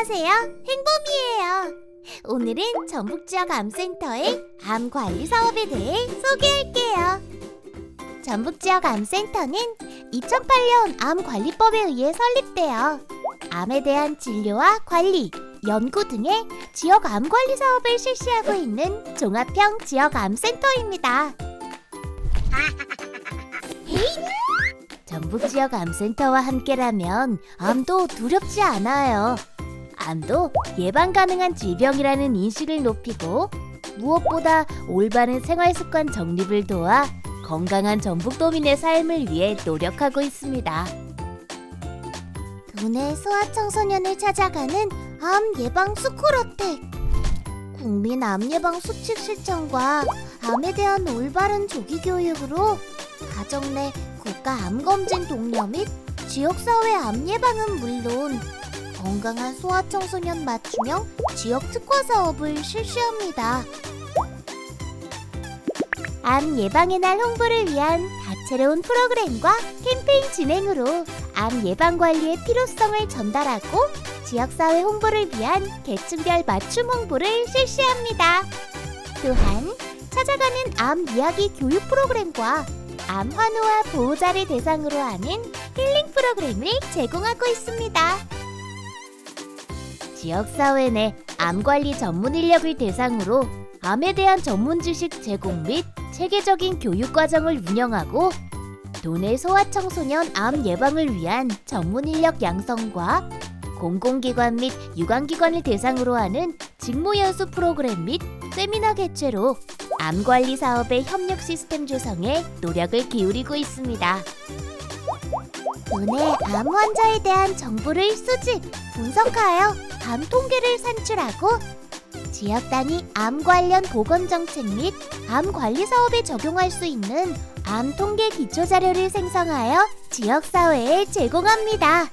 안녕하세요. 행범이에요. 오늘은 전북 지역 암센터의 암 관리 사업에 대해 소개할게요. 전북 지역 암센터는 2008년 암 관리법에 의해 설립되어 암에 대한 진료와 관리, 연구 등의 지역 암 관리 사업을 실시하고 있는 종합형 지역 암센터입니다. 전북 지역 암센터와 함께라면 암도 두렵지 않아요. 암도 예방 가능한 질병이라는 인식을 높이고 무엇보다 올바른 생활 습관 정립을 도와 건강한 전북도민의 삶을 위해 노력하고 있습니다. 도내 소아 청소년을 찾아가는 암 예방 스쿨어택. 국민 암 예방 수칙 실천과 암에 대한 올바른 조기 교육으로 가정 내 국가 암 검진 독려 및 지역 사회 암 예방은 물론 건강한 소아청소년 맞춤형 지역 특화 사업을 실시합니다. 암 예방의 날 홍보를 위한 다채로운 프로그램과 캠페인 진행으로 암 예방 관리의 필요성을 전달하고 지역 사회 홍보를 위한 계층별 맞춤 홍보를 실시합니다. 또한 찾아가는 암 이야기 교육 프로그램과 암 환우와 보호자를 대상으로 하는 힐링 프로그램을 제공하고 있습니다. 지역사회 내 암 관리 전문 인력을 대상으로 암에 대한 전문 지식 제공 및 체계적인 교육 과정을 운영하고 도내 소아청소년 암 예방을 위한 전문 인력 양성과 공공기관 및 유관기관을 대상으로 하는 직무 연수 프로그램 및 세미나 개최로 암 관리 사업의 협력 시스템 조성에 노력을 기울이고 있습니다. 도내 암 환자에 대한 정보를 수집, 분석하여 암 통계를 산출하고 지역 단위 암 관련 보건 정책 및 암 관리 사업에 적용할 수 있는 암 통계 기초 자료를 생성하여 지역 사회에 제공합니다.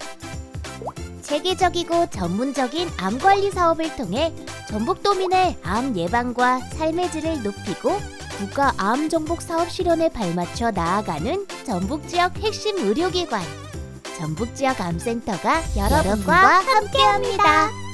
체계적이고 전문적인 암 관리 사업을 통해 전북도민의 암 예방과 삶의 질을 높이고 국가 암 정복 사업 실현에 발맞춰 나아가는 전북 지역 핵심 의료기관 전북 지역 암센터가 여러분과 함께합니다.